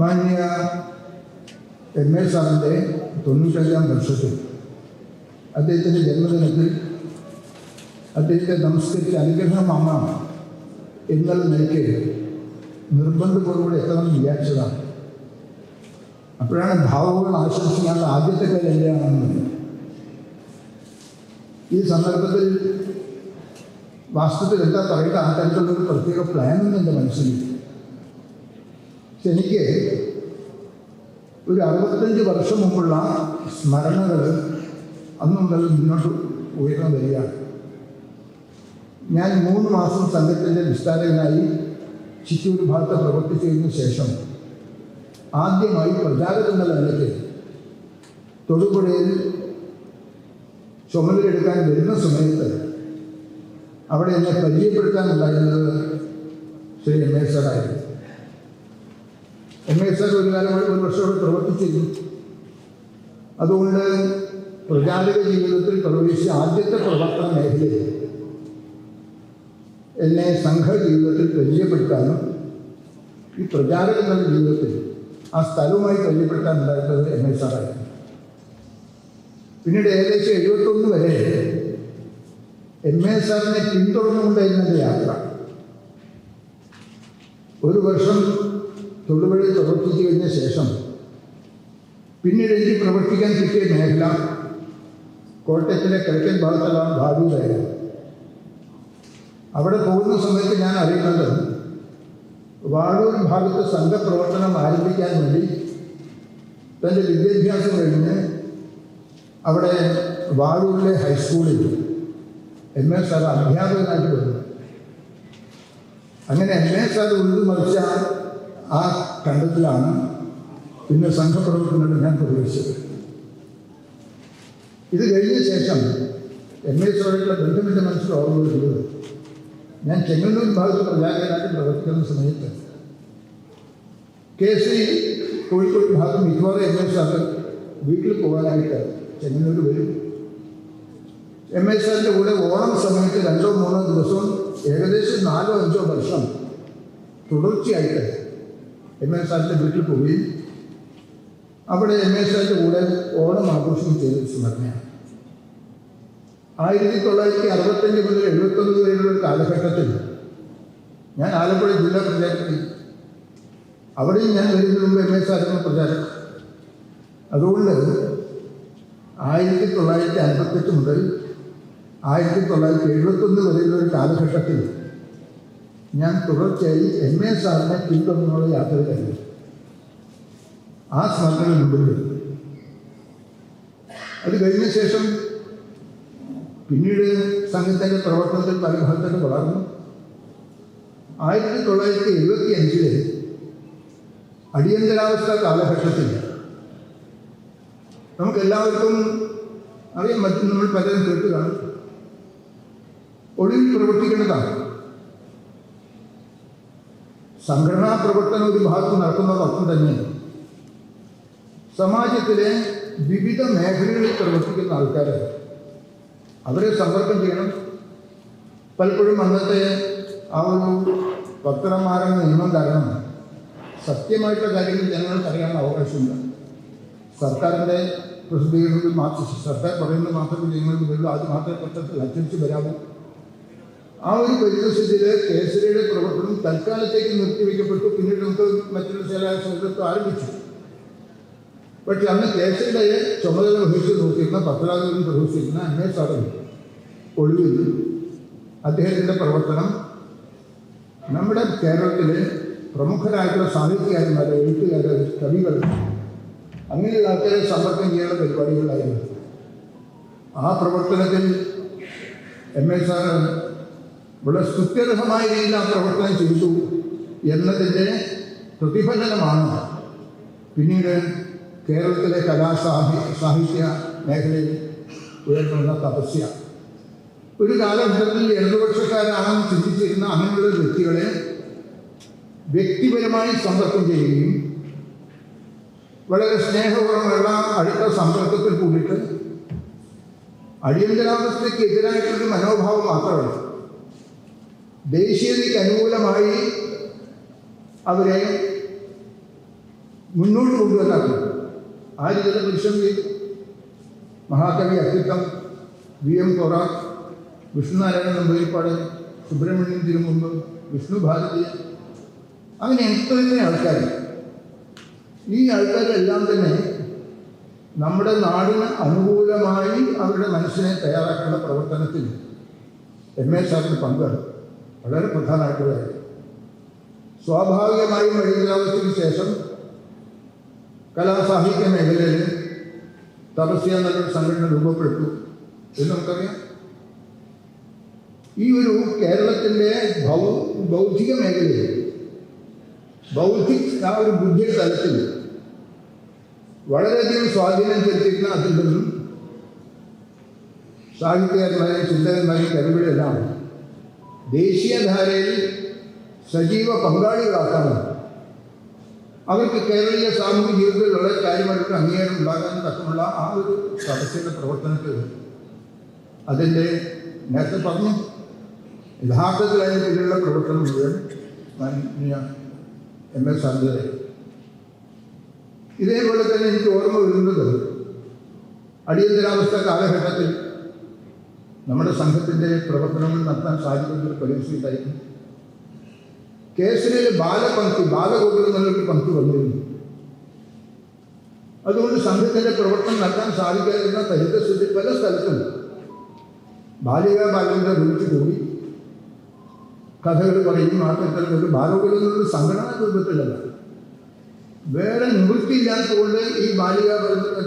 മാന്യ M A സാറിന്റെ തൊണ്ണൂറ്റഞ്ചാം വർഷത്തിൽ അദ്ദേഹത്തിന്റെ ജന്മദിനത്തിൽ അദ്ദേഹത്തെ നമസ്കരിച്ച് അനുഗ്രഹമാമ എന്നുള്ള നിലയ്ക്ക് നിർബന്ധപൂർവം എത്തണമെന്ന് വിചാരിച്ചതാണ്. അപ്പോഴാണ് ഭാവങ്ങൾ ആശംസിക്കാനുള്ള ആദ്യത്തെ പേര് എന്റെയാണെന്ന് ഈ സന്ദർഭത്തിൽ വാസ്തവത്തിൽ എന്താ പറയുക? ആ തരത്തിലുള്ളൊരു പ്രത്യേക പ്ലാനൊന്നും എന്റെ മനസ്സിലില്ല. എനിക്ക് ഒരു അറുപത്തഞ്ച് വർഷം മുമ്പുള്ള സ്മരണകൾ അന്നും മുതൽ മുന്നോട്ട് ഉയർന്നു വരികയാണ്. ഞാൻ മൂന്ന് മാസം സംഘത്തിന്റെ വിസ്താരകനായി ചിറ്റൂർ ഭാഗത്ത് പ്രവർത്തിച്ചതിന് ശേഷം ആദ്യമായി പ്രചാരകങ്ങൾ അല്ലെങ്കിൽ തൊടുപുഴയിൽ ചുമതലയെടുക്കാൻ വരുന്ന സമയത്ത് അവിടെ എന്നെ പരിചയപ്പെടുത്താനുണ്ടായിരുന്നത് ശ്രീ എം എ സാറായിരുന്നു. എം എസ് ആർ ഒരു കാലം ഒരു വർഷം അവിടെ പ്രവർത്തിച്ചിരുന്നു. അതുകൊണ്ട് പ്രചാരക ജീവിതത്തിൽ പ്രവേശിച്ച ആദ്യത്തെ പ്രവർത്തന മേഖലയിൽ എന്നെ സംഘ ജീവിതത്തിൽ പരിചയപ്പെടുത്താനും ഈ പ്രചാരകങ്ങളുടെ ജീവിതത്തിൽ ആ സ്ഥലവുമായി പരിചയപ്പെടുത്താനുണ്ടായിരുന്നത് എം എ സാറായിരുന്നു പിന്നീട് ഏകദേശം എഴുപത്തൊന്ന് വരെ എം എ സാറിനെ പിന്തുടർന്നുകൊണ്ടായിരുന്നു യാത്ര. ഒരു വർഷം തൊടുപുഴയിൽ പ്രവർത്തിച്ചു കഴിഞ്ഞ ശേഷം പിന്നീട് എനിക്ക് പ്രവർത്തിക്കാൻ കിട്ടിയ മേഖല കോട്ടയത്തിലെ കിഴക്കൻ ഭാഗത്തുള്ള ഭാവിയിലായിരുന്നു അവിടെ പോകുന്ന സമയത്ത് ഞാൻ അറിയുന്നത് വാഴൂർ ഭാഗത്ത് സംഘപ്രവർത്തനം ആരംഭിക്കാൻ വേണ്ടി തന്റെ വിദ്യാഭ്യാസം കഴിഞ്ഞ് അവിടെ വാഴൂരിലെ ഹൈസ്കൂളിൽ എം എ സാർ അധ്യാപകനായിട്ട് വന്നു. അങ്ങനെ എം എ സാർ ഉള്ളു മറിച്ച ആ കണ്ടത്തിലാണ് പിന്നെ സംഘപ്രവർത്തനങ്ങൾ ഞാൻ പ്രവേശിച്ചത്. ഇത് കഴിഞ്ഞ ശേഷം എം എ സോയുടെ ബന്ധമിന്റെ മനസ്സിൽ ഓർമ്മ വരുന്നത് ഞാൻ ചെങ്ങന്നൂർ ഭാഗത്ത് പ്രചാരകനായിട്ട് പ്രവർത്തിക്കുന്ന സമയത്ത് കെ സി കോഴിക്കോട് ഭാഗത്ത് മിക്കവാറും എം എ സാർ വീട്ടിൽ പോകാനായിട്ട് ചെങ്ങന്നൂർ വരും. എം എസ് ആറിന്റെ കൂടെ ഓണം സമയത്ത് രണ്ടോ മൂന്നോ ദിവസം ഏകദേശം നാലോ അഞ്ചോ വർഷം തുടർച്ചയായിട്ട് എം എസ് ആറിന്റെ വീട്ടിൽ പോയി? അവിടെ എം എസ് ആറിന്റെ കൂടെ ഓണം ആഘോഷം ചെയ്ത സ്മരണയാണ് ആയിരത്തി തൊള്ളായിരത്തി അറുപത്തഞ്ച് മുതൽ എഴുപത്തൊന്ന് വരെയുള്ള ഒരു കാലഘട്ടത്തിൽ ഞാൻ ആലപ്പുഴ ജില്ലാ പ്രചാരത്തിൽ അവിടെയും ഞാൻ വരുന്നതിന് മുമ്പ് എം എസ് ആയിരുന്നു പ്രചാരകൻ. അതുകൊണ്ട് ആയിരത്തി തൊള്ളായിരത്തി അൻപത്തെട്ട് മുതൽ ആയിരത്തി തൊള്ളായിരത്തി എഴുപത്തൊന്ന് വരെയുള്ള ഒരു കാലഘട്ടത്തിൽ ഞാൻ തുടർച്ചയായി എം എ സാറിനെ പിന്തുടർന്നുള്ള യാത്രയിലായിരുന്നു ആ സ്മരണകൾ മുമ്പിൽ. അത് കഴിഞ്ഞ ശേഷം പിന്നീട് സംഘത്തിന്റെ പ്രവർത്തനത്തിൽ പല ഭാഗത്തൊക്കെ വളർന്നു. ആയിരത്തി തൊള്ളായിരത്തി എഴുപത്തി അഞ്ചിൽ അടിയന്തരാവസ്ഥ കാലഘട്ടത്തിൽ നമുക്കെല്ലാവർക്കും അറിയാൻ പറ്റും നമ്മൾ പലരും കേട്ട് കാണും. ഒളിവിൽ പ്രവർത്തിക്കേണ്ടതാണ്. സംഘടനാ പ്രവർത്തനം ഒരു ഭാഗത്ത് നടക്കുന്നതോടൊപ്പം തന്നെ സമാജത്തിലെ വിവിധ മേഖലകളിൽ പ്രവർത്തിക്കുന്ന ആൾക്കാരെ അവരെ സമ്പർക്കം ചെയ്യണം. പലപ്പോഴും അന്നത്തെ ആ ഒരു ഭക്തന്മാരെന്ന നിയമം കാരണം സത്യമായിട്ടുള്ള കാര്യങ്ങൾ ജനങ്ങൾക്ക് അറിയാനുള്ള അവകാശമില്ല. സർക്കാരിന്റെ പ്രസിദ്ധീകരണത്തിൽ മാത്രം സർക്കാർ പറയുന്നത് മാത്രമേ ജനങ്ങൾക്ക് വരുള്ളൂ അത് മാത്രമേ പത്രത്തിൽ അച്ചടിച്ച് വരാവൂ. ആ ഒരു പരിതസ്ഥിതിയിൽ കേസരിയുടെ പ്രവർത്തനം തൽക്കാലത്തേക്ക് നിർത്തിവെക്കപ്പെട്ടു. പിന്നീട് നമുക്ക് മറ്റൊരു ചില സംഘത്വം ആരംഭിച്ചു. പക്ഷെ അന്ന് കേസരിയുടെ ചുമതല വഹിച്ചു നോക്കിയിരുന്ന പത്രാധിപൻ പ്രവർത്തിക്കുന്ന അന്നേ സാധനം ഒളിവിൽ അദ്ദേഹത്തിന്റെ പ്രവർത്തനം നമ്മുടെ കേരളത്തിലെ പ്രമുഖരായിട്ടുള്ള സാഹിത്യകാരന്മാർ എഴുത്തുകാർ കവികൾ അങ്ങനെയുള്ള ആൾക്കാരെ സമ്പർക്കം ചെയ്യാനുള്ള പരിപാടികളായിരുന്നു. ആ പ്രവർത്തനത്തിൽ എം എ സാറ് വളരെ സ്തുത്യർഹമായ രീതിയിൽ ആ പ്രവർത്തനം ചെയ്തു. എന്നതിന്റെ പ്രതിഫലനമാണ് പിന്നീട് കേരളത്തിലെ കലാസാഹി സാഹിത്യ മേഖലയിൽ ഉയർന്നുവന്ന തപസ്യ. ഒരു കാലഘട്ടത്തിൽ ഇടതുപക്ഷക്കാരാണെന്ന് ചിന്തിച്ചിരുന്ന അങ്ങനെയുള്ള വ്യക്തികളെ വ്യക്തിപരമായി സമ്പർക്കം ചെയ്യുകയും വളരെ സ്നേഹപൂർവമുള്ള അടുത്ത സമ്പർക്കത്തിൽ കൂടിയിട്ട് അടിയന്തരാവസ്ഥയ്ക്ക് എതിരായിട്ടുള്ളൊരു മനോഭാവം മാത്രമല്ല ദേശീയതയ്ക്ക് അനുകൂലമായി അവരെ മുന്നോട്ട് കൊണ്ടുവരാക്കും ആ രീതിയിൽ പ്രതിസന്ധി മഹാകവി അക്കിത്തം വി എം കൊറാർ വിഷ്ണുനാരായണൻ നമ്പൂരിപ്പാട് സുബ്രഹ്മണ്യൻ തിരുമുമ്പ് വിഷ്ണു ഭാരതി അങ്ങനെ എത്രയും ആൾക്കാർ ഈ ആൾക്കാരെല്ലാം തന്നെ നമ്മുടെ നാടിന് അനുകൂലമായി അവരുടെ മനസ്സിനെ തയ്യാറാക്കേണ്ട പ്രവർത്തനത്തിൽ എം എ സാറിന് പങ്ക് വളരെ പ്രധാനമായിട്ടുള്ള കാര്യം സ്വാഭാവികമായും അടിയന്തരാവസ്ഥയ്ക്ക് ശേഷം കലാസാഹിത്യ മേഖലയിൽ തപസ്യ എന്നൊരു സംഘടന രൂപപ്പെട്ടു എന്ന് നമുക്കറിയാം ഈ ഒരു കേരളത്തിന്റെ ഭൗ ബൗദ്ധിക മേഖലയിൽ ബൗദ്ധിക് ആ ഒരു ബുദ്ധി തലത്തിൽ വളരെയധികം സ്വാധീനം ചെലുത്തിയിരുന്ന അതിൽ നിന്നും സാഹിത്യകാരന്മാരെയും ചിന്തകന്മാരെയും കഴിവുകളെല്ലാം ദേശീയധാരയിൽ സജീവ പങ്കാളികളാക്കാനും അവർക്ക് കേരളീയ സാമൂഹിക ജീവിതത്തിൽ വളരെ കാര്യമായിട്ട് അംഗീകാരം ഉണ്ടാകാൻ തക്കമുള്ള ആ ഒരു സദസ്സിന്റെ പ്രവർത്തനത്തിൽ അതിന്റെ നേരത്തെ പറഞ്ഞു. യഥാർത്ഥത്തിൽ അതിന് പിന്നിലുള്ള പ്രവർത്തനം മുഴുവൻ എം എസ് സാറിന്റെ ഇതേപോലെ തന്നെ എനിക്ക് ഓർമ്മ വരുന്നത് അടിയന്തരാവസ്ഥ കാലഘട്ടത്തിൽ നമ്മുടെ സംഘത്തിന്റെ പ്രവർത്തനങ്ങൾ നടത്താൻ സാധിക്കുന്ന പരിസ്ഥിതിയായിരുന്നു കേസരിയിൽ ബാലപംക്തി ബാലഗോകുലം എന്നുള്ളൊരു പങ്ക്തി വന്നിരുന്നു. അതുകൊണ്ട് സംഘത്തിന്റെ പ്രവർത്തനം നടത്താൻ സാധിക്കാതിരുന്ന പരിതസ്ഥിതി പല സ്ഥലത്തും ബാലിക ബാലന്റെ വിളിച്ചു കൂടി കഥകൾ പറയും മാത്രത്തിൽ ഒരു എന്നൊരു സംഘടനാ രൂപത്തിലല്ല. വേറെ നിവൃത്തിയില്ലാത്തതുകൊണ്ട് ഈ ബാലിക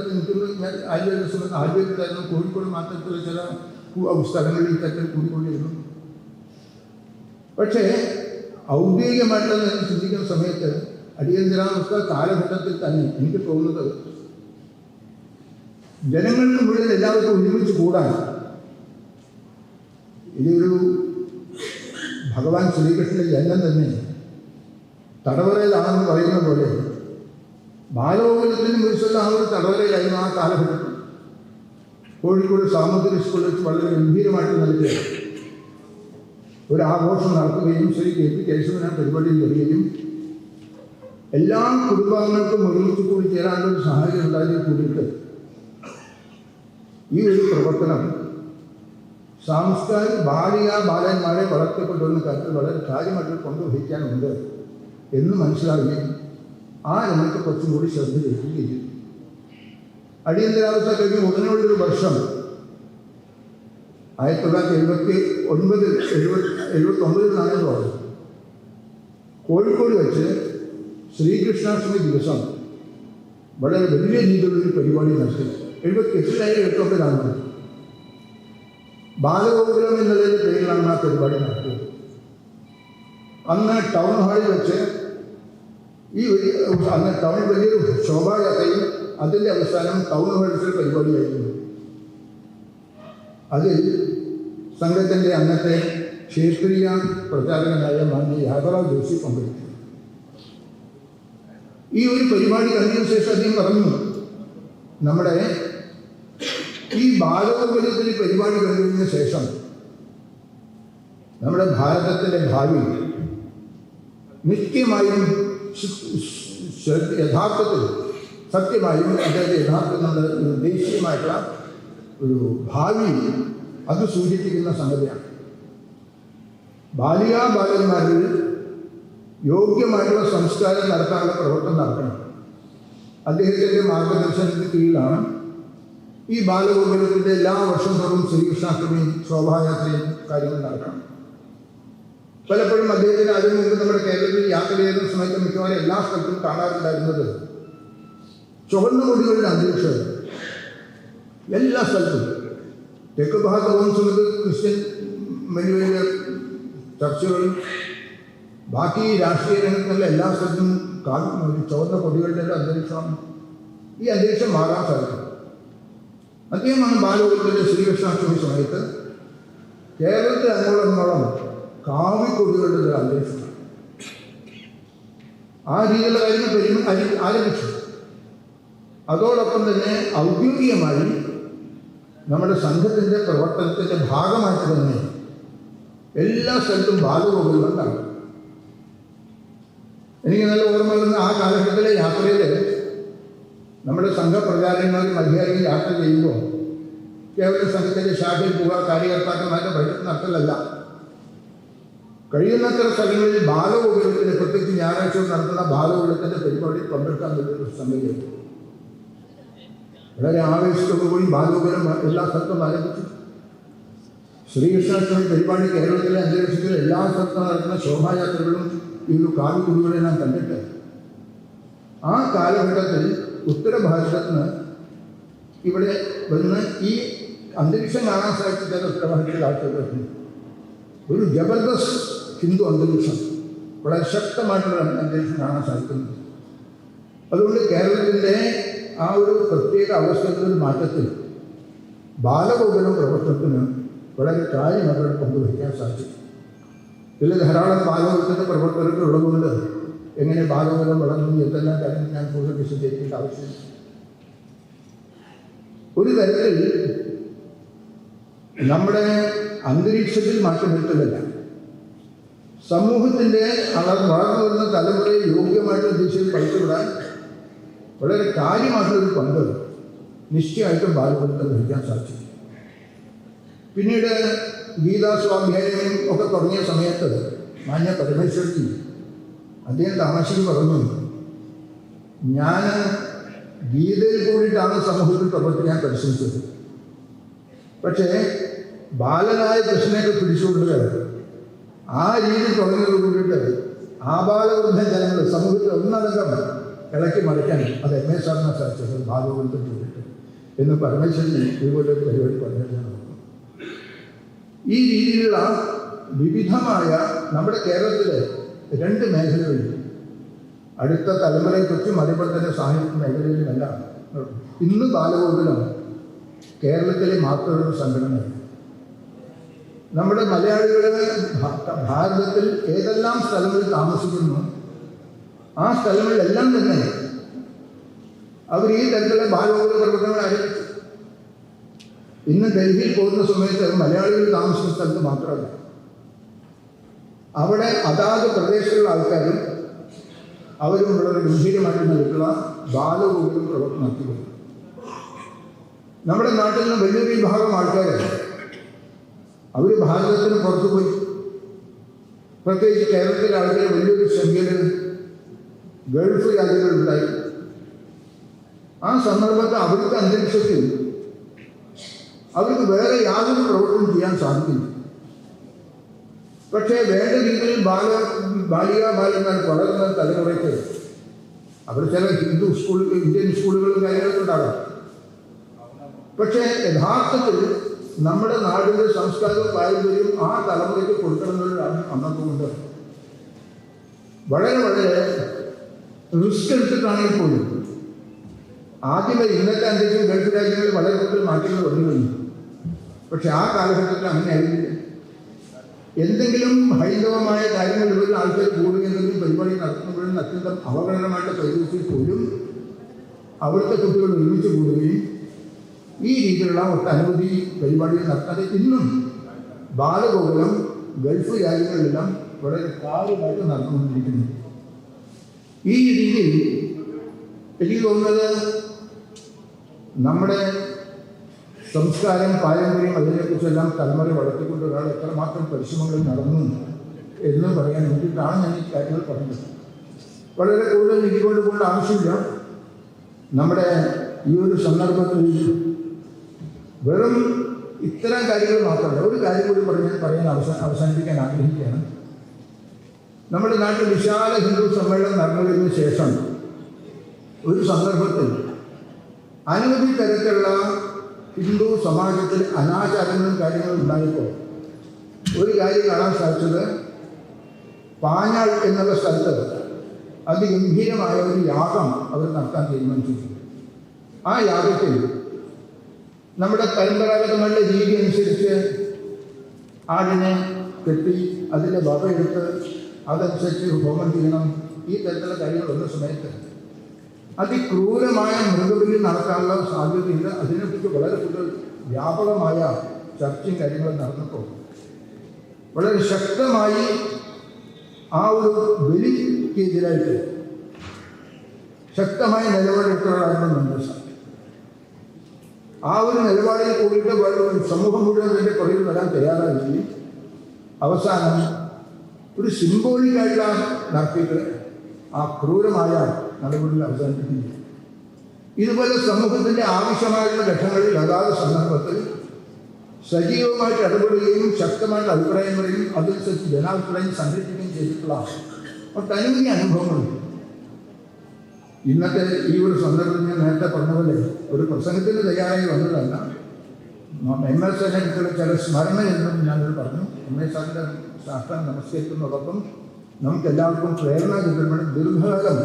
നിൽക്കുന്ന ആര്യ ആര്യത്തിലായിരുന്നു കോഴിക്കോട് മാത്രത്തിലെ ചില കു- സ്ഥലങ്ങളിൽ ഈ തരത്തിൽ കൂടിക്കൊണ്ടിരുന്നു പക്ഷേ ഔദ്യോഗികമായിട്ടുള്ള ഞാൻ ചിന്തിക്കുന്ന സമയത്ത് അടിയന്തരാവസ്ഥ കാലഘട്ടത്തിൽ തന്നെ എനിക്ക് തോന്നുന്നത് ജനങ്ങൾക്ക് മുഴുവൻ എല്ലാവർക്കും ഒരുമിച്ച് കൂടാൻ ഇതൊരു ഭഗവാൻ ശ്രീകൃഷ്ണന്റെ ജന്മം തന്നെ തടവറയിലാണെന്ന് പറയുന്ന പോലെ ആ ഒരു തടവറയിലായിരുന്നു ആ കാലഘട്ടത്തിൽ. കോഴിക്കോട് സാമൂഹിക സ്കൂളിൽ വെച്ച് വളരെ ഗംഭീരമായിട്ട് നൽകിയ ഒരു ആഘോഷം നടത്തുകയും ശ്രീ കെ പി കേശവന പരിപാടിയിൽ വരികയും എല്ലാ കുടുംബാംഗങ്ങൾക്കും ഒരുമിച്ച് കൂടി ചേരാനുള്ള ഒരു സാഹചര്യം ഉണ്ടായി കൂടിയിട്ട് ഈ ഒരു പ്രവർത്തനം സാംസ്കാരിക ബാലിക ബാലന്മാരെ വളർത്തിക്കൊണ്ടുവന്ന കാര്യത്തിൽ വളരെ കാര്യമായിട്ട് കൊണ്ടുവഹിക്കാനുണ്ട് എന്ന് മനസ്സിലാവുകയും ആ രംഗത്ത് കുറച്ചും കൂടി ശ്രദ്ധ ചെലുത്തുകയും ചെയ്തു. അടിയന്തരാവസ്ഥ കഴിഞ്ഞ് ഉടനെയുള്ളൊരു വർഷം. ആയിരത്തി തൊള്ളായിരത്തി എഴുപത്തി ഒൻപതിൽ എഴുപത്തി എഴുപത്തി ഒമ്പതിലാണ് തോന്നുന്നത് കോഴിക്കോട് വെച്ച് ശ്രീകൃഷ്ണാഷ്ടമി ദിവസം വളരെ വലിയ രീതിയിലുള്ളൊരു പരിപാടി നടത്തി. എഴുപത്തി എട്ടിലായി എട്ടൊമ്പതിലാണ് ബാലഗോകുലം എന്നുള്ളതിന്റെ പേരിലാണ് ആ പരിപാടി നടത്തിയത്. അന്ന് ടൗൺ ഹാളിൽ വെച്ച് ഈ ഒരു അന്ന് ടൗണിൽ വലിയൊരു ശോഭായാത്രയും അതിന്റെ അവസാനം ടൗൺ ഹാളിൽ പരിപാടിയായിരുന്നു. അതിൽ സംഘത്തിന്റെ അന്നത്തെ ക്ഷേത്രീയ പ്രചാരകനായ മാന്യ യാദവറാവ് ജോഷി പങ്കെടുത്തു. ഈ ഒരു പരിപാടി കഴിഞ്ഞതിന് ശേഷം അദ്ദേഹം പറഞ്ഞു നമ്മുടെ ഈ ബാലഗോകുലത്തിൽ പരിപാടി കഴിഞ്ഞതിന് ശേഷം നമ്മുടെ ഭാരതത്തിന്റെ ഭാവി നിത്യമായും ശ്- ശ്- ശ്- യഥാർത്ഥത്തിൽ സത്യമായും അദ്ദേഹത്തെ യഥാർത്ഥത്തിൽ നമ്മുടെ ഒരു ദേശീയമായിട്ടുള്ള ഒരു ഭാവി അത് സൂചിപ്പിക്കുന്ന സംഗതിയാണ്. ബാലികാ ബാലന്മാരിൽ യോഗ്യമായിട്ടുള്ള സംസ്കാരം നടത്താനുള്ള പ്രവർത്തനം നടക്കണം അദ്ദേഹത്തിന്റെ മാർഗദർശനത്തിന് കീഴിലാണ് ഈ ബാലഗോകുലത്തിന്റെ എല്ലാ വർഷം തോറും ശ്രീകൃഷ്ണാഷ്ടമിയും ശോഭായാത്രയും കാര്യങ്ങൾ നടക്കണം. പലപ്പോഴും അദ്ദേഹത്തിന് അതിനു മുമ്പ് നമ്മുടെ കേരളത്തിൽ യാത്ര ചെയ്യുന്ന സമയത്ത് മിക്കവാറും എല്ലാ സ്ഥലത്തും കാണാറുണ്ടായിരുന്നത് ചുവന്ന മുടികളുടെ അന്തരീക്ഷം എല്ലാ സ്ഥലത്തും തെക്ക് ഭാഗത്ത് സമയത്ത് ക്രിസ്ത്യൻ വലിയ വലിയ ചർച്ചകളും ബാക്കി രാഷ്ട്രീയ രംഗത്തുള്ള എല്ലാ സ്ഥലത്തും കാണുന്ന ഒരു ചുവന്ന കൊടികളുടെ അന്തരീക്ഷമാണ് ഈ അന്തരീക്ഷം മാറാൻ സാധിക്കും. അദ്ദേഹമാണ് ബാലഗോകുലത്തിന്റെ ശ്രീകൃഷ്ണാഷ്ടമി സമയത്ത് കേരളത്തിൽ അങ്ങോളം കാവിക്കൊടികളുടെ ഒരു അന്തരീക്ഷമാണ് ആ രീതിയിലുള്ള കാര്യങ്ങൾ ആരംഭിച്ചു. അതോടൊപ്പം തന്നെ ഔദ്യോഗികമായി നമ്മുടെ സംഘത്തിന്റെ പ്രവർത്തനത്തിന്റെ ഭാഗമായിട്ട് തന്നെ എല്ലാ സ്ഥലത്തും ബാലഗോകുലം ഉണ്ടാകും എനിക്ക് നല്ല ഓർമ്മ വരുന്ന ആ കാലഘട്ടത്തിലെ യാത്രയിൽ നമ്മുടെ സംഘപ്രചാരങ്ങളിൽ മധ്യാഹ്നം യാത്ര ചെയ്യുമ്പോൾ കേവലം സംഘത്തിന്റെ ശാഖയിൽ പോവുക കാര്യകർത്താക്കന്മാരുടെ ബൈഠക്ക് നടത്തലല്ല. കഴിയുന്നത്ര സ്ഥലങ്ങളിൽ ബാലഗോകുലത്തിന് പ്രത്യേകിച്ച് ഞായറാഴ്ച നടത്തുന്ന ബാലഗോകുലത്തിന്റെ പരിപാടി പങ്കെടുക്കാൻ പറ്റുന്ന സമയം വളരെ ആവേശത്തോടുകൂടി ബാലഗോകുലം എല്ലാ സ്ഥലത്തും ആരംഭിച്ചു. ശ്രീകൃഷ്ണാഷ്ടമി പരിപാടി കേരളത്തിലെ അന്തരീക്ഷത്തിലെ എല്ലാ സ്ഥലത്തും നടക്കുന്ന ശോഭായാത്രകളും ഈ ഒരു കാലുകുടികളെ നാം കണ്ടിട്ട്. ആ കാലഘട്ടത്തിൽ ഉത്തര ഭാരതത്തിന് ഇവിടെ വന്ന് ഈ അന്തരീക്ഷം കാണാൻ സാധിച്ചത് ഉത്തര ഭാരതത്തിൽ ആൾക്കാർ ഒരു ജബർദസ്ത് ഹിന്ദു അന്തരീക്ഷം. വളരെ ശക്തമായിട്ടുള്ള അന്തരീക്ഷം കാണാൻ സാധിക്കുന്നു അതുകൊണ്ട് കേരളത്തിന്റെ ആ ഒരു പ്രത്യേക അവസ്ഥയുടെ ഒരു മാറ്റത്തിൽ ബാലഗോകുലം പ്രവർത്തനത്തിന് വളരെ കാര്യമായിട്ട് പങ്കുവയ്ക്കാൻ സാധിക്കും ഇതിൽ ധാരാളം ബാലഗോകുലത്തിന്റെ പ്രവർത്തനങ്ങൾ ഉള്ളതുകൊണ്ട് എങ്ങനെ ബാലഗോകുലം വളർന്നു എന്തെല്ലാം കാര്യങ്ങൾ ഞാൻ കൂടുതൽ വിശദീകരിക്കേണ്ട ആവശ്യമില്ല. ഒരു തരത്തിൽ നമ്മുടെ അന്തരീക്ഷത്തിൽ മാറ്റം വരുത്തുന്നില്ല. സമൂഹത്തിന്റെ വളർന്നു വരുന്ന തലമുറയെ യോഗ്യമായിട്ടുള്ള ദിശയിൽ പഠിച്ചുവിടാൻ വളരെ കാര്യമായിട്ടൊരു പങ്ക് നിശ്ചയമായിട്ടും ബാലപുരത്തിൽ വഹിക്കാൻ സാധിച്ചു പിന്നീട് ഗീതാസ്വാധ്യായം ഒക്കെ തുടങ്ങിയ സമയത്ത് മാന്യ പരമേശ്വരത്തിൽ അദ്ദേഹം താമസിക്ക് പറഞ്ഞു. ഞാൻ ഗീതയിൽ കൂടിയിട്ടാണ് സമൂഹത്തിൽ പ്രവർത്തിക്കാൻ പരിശ്രമിച്ചത്. പക്ഷേ ബാലനായ കൃഷ്ണനെയൊക്കെ പിടിച്ചുകൊണ്ട് ആ രീതി തുടങ്ങിയത് കൂടിയിട്ട് ആബാലവൃദ്ധ ജനങ്ങൾ സമൂഹത്തിൽ ഒന്നടങ്കം ഇളക്കി മറിക്കാൻ അത് എം എ സാറിനെ സാധിച്ചത് ഭാഗവതത്തിൽ പോയിട്ട് എന്ന് പരമേശ്വരൻ ഇതുപോലെ പരിപാടി പറഞ്ഞിട്ടാണ് ഈ രീതിയിലുള്ള വിവിധമായ നമ്മുടെ കേരളത്തിലെ രണ്ട് മേഖലകളിൽ അടുത്ത തലമുറയെക്കുറിച്ചും അതേപോലെ തന്നെ സാഹിത്യ മേഖലയിലുമെല്ലാം ഇന്ന് ബാലഗോകുലം കേരളത്തിലെ മാത്രമൊരു സംഘടനയാണ്. നമ്മുടെ മലയാളികളെ ഭാരതത്തിൽ ഏതെല്ലാം സ്ഥലങ്ങളിൽ താമസിക്കുന്നു ആ സ്ഥലങ്ങളിലെല്ലാം തന്നെ അവർ ഈ തരത്തിലുള്ള ബാലഗോകുല പ്രവർത്തനങ്ങൾ ആരംഭിച്ചു. ഇന്ന് ഡൽഹിയിൽ പോകുന്ന സമയത്ത് മലയാളികൾ താമസിക്കുന്ന സ്ഥലത്ത് മാത്രമല്ല. അവിടെ അതാത് പ്രദേശത്തുള്ള ആൾക്കാരും അവരും വളരെ ഗംഭീരമായിട്ട് നൽകുന്ന ബാലഗോകുലം പ്രവർത്തനം നമ്മുടെ നാട്ടിൽ നിന്ന് വലിയൊരു വിഭാഗം ആൾക്കാർ അവർ ഭാരതത്തിന് പുറത്തു പോയി. പ്രത്യേകിച്ച് കേരളത്തിലെ ആൾക്കാർ വലിയൊരു സംഖ്യയിൽ ഗൾഫ് യാത്രകളുണ്ടായി ആ സന്ദർഭത്തിൽ അവിടുത്തെ അന്തരീക്ഷത്തിൽ അവർക്ക് വേറെ യാതൊരു പ്രവർത്തനം ചെയ്യാൻ സാധിക്കില്ല. പക്ഷേ വേണ്ട രീതിയിൽ ബാല ബാലിക ബാലന്മാർ വളരുന്ന തലമുറയ്ക്ക് അവർ ചില ഹിന്ദു സ്കൂളുകൾ ഇന്ത്യൻ സ്കൂളുകളും കാര്യങ്ങളൊക്കെ ഉണ്ടാകാം. പക്ഷേ യഥാർത്ഥത്തിൽ നമ്മുടെ നാടിന്റെ സംസ്കാരവും പാരമ്പര്യവും ആ തലമുറയ്ക്ക് കൊടുക്കണമെന്നൊരു അന്നത്തുകൊണ്ട് വളരെ വളരെ റിസ്ക് എടുത്തിട്ടാണെങ്കിൽ പോലും ആദ്യമേ ഇന്നത്തെ അന്തരീക്ഷം ഗൾഫ് രാജ്യങ്ങളിൽ വളരെ കൂടുതൽ മാറ്റങ്ങൾ വന്നു കഴിഞ്ഞു പക്ഷെ ആ കാലഘട്ടത്തിൽ അങ്ങനെ ആയിരുന്നില്ല എന്തെങ്കിലും ഹൈന്ദവമായ കാര്യങ്ങൾ ഇവരിൽ ആൾക്കാർ കൂടുക എന്തെങ്കിലും പരിപാടി നടത്തുമ്പോഴും അത്യന്തം അവഗണനമായിട്ട് പരിസ്ഥിതിയിൽ പോലും അവിടുത്തെ കുട്ടികൾ ഒരുമിച്ച് കൂടുകയും ഈ രീതിയിലുള്ള ഒട്ടനവധി പരിപാടികൾ നടത്താതെ ഇന്നും ബാലഗോകുലം ഗൾഫ് രാജ്യങ്ങളിലെല്ലാം വളരെ കാര്യമായിട്ട് നടന്നുകൊണ്ടിരിക്കുന്നു. ഈ രീതിയിൽ എനിക്ക് തോന്നുന്നത് നമ്മുടെ സംസ്കാരം പാരമ്പര്യം അതിനെക്കുറിച്ചെല്ലാം തലമുറ വളർത്തിക്കൊണ്ട് ഒരാൾ എത്രമാത്രം പരിശ്രമങ്ങൾ നടന്നു എന്ന് പറയാൻ വേണ്ടിയിട്ടാണ് ഞാൻ ഈ കാര്യങ്ങൾ പറഞ്ഞത്. വളരെ കൂടുതൽ നീട്ടിക്കൊണ്ട് പോകേണ്ട ആവശ്യമില്ല. നമ്മുടെ ഈ ഒരു സന്ദർഭത്തിൽ വെറും ഇത്തരം കാര്യങ്ങൾ മാത്രമല്ല ഒരു കാര്യം കൂടി പറഞ്ഞ് പറയാൻ അവസാന അവസാനിപ്പിക്കാൻ ആഗ്രഹിക്കുകയാണ്. നമ്മുടെ നാട്ടിൽ വിശാല ഹിന്ദു സമ്മേളനം നടന്നതിന് ശേഷം ഒരു സന്ദർഭത്തിൽ അനവധി തരത്തിലുള്ള ഹിന്ദു സമാജത്തിൽ അനാചാരങ്ങളും കാര്യങ്ങളും ഉണ്ടായപ്പോൾ ഒരു കാര്യം കാണാൻ സാധിച്ചത് പാഞ്ഞാൾ എന്നുള്ള സ്ഥലത്ത് അതിഗംഭീരമായ ഒരു യാഗം അവർ നടത്താൻ തീരുമാനിച്ചു ആ യാഗത്തിൽ നമ്മുടെ പരമ്പരാഗതമായ രീതി അനുസരിച്ച് ആടിനെ കെട്ടി അതിന്റെ വക എടുത്ത് അതനുസരിച്ച് ഹോമം ചെയ്യണം ഈ തരത്തിലുള്ള കാര്യങ്ങൾ വന്ന സമയത്ത് അതിക്രൂരമായ മൃഗബലി നടക്കാനുള്ള സാധ്യതയില്ല. അതിനെക്കുറിച്ച് വളരെ കൂടുതൽ വ്യാപകമായ ചർച്ചയും കാര്യങ്ങളും നടന്നപ്പോൾ വളരെ ശക്തമായി ആ ഒരു ബലിക്കെതിരായിട്ട് ശക്തമായ നിലപാടെടുത്തവരായിരുന്നു മന്ത്രിസഭ ആ ഒരു നിലപാടിൽ കൂടിയിട്ട് സമൂഹം മുഴുവൻ അതിന്റെ പുറകിൽ വരാൻ തയ്യാറായി അവസാനം ഒരു സിംബോളിക് സിംബോളിക്കായിട്ടുള്ള നടത്തിയിട്ട് ആ ക്രൂരമായ നടപടികൾ അവസാനിപ്പിക്കുന്നു. ഇതുപോലെ സമൂഹത്തിന്റെ ആവശ്യമായുള്ള ഘട്ടങ്ങളിൽ അതാത് സന്ദർഭത്തിൽ സജീവമായിട്ട് ഇടപെടുകയും ശക്തമായിട്ട് അഭിപ്രായം പറയുകയും അതനുസരിച്ച് ജനാഭിപ്രായം സംഘടിപ്പിക്കുകയും ചെയ്തിട്ടുള്ള ഒട്ടനവധി അനുഭവങ്ങളുണ്ട്. ഇന്നത്തെ ഈ ഒരു സന്ദർഭത്തിൽ ഞാൻ നേരത്തെ പറഞ്ഞ പോലെ ഒരു പ്രസംഗത്തിന് തയ്യാറായി വന്നതല്ല. എം എസ് എനിക്കുള്ള ചില സ്മരണ എന്നും ഞാനത് പറഞ്ഞു. എം എസ് സാറിന്റെ ശാസ്ത്രം നമസ്കരിക്കുന്നതോടൊപ്പം നമുക്കെല്ലാവർക്കും പ്രേരണ കിട്ടുമ്പോൾ ദീർഘകാലം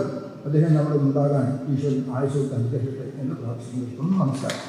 അദ്ദേഹം നമ്മുടെ ഉണ്ടാകാൻ ഈശ്വരൻ ആയുസ് അനുഗ്രഹിക്കട്ടെ എന്ന് പ്രാർത്ഥിക്കുന്നു. നമസ്കാരം.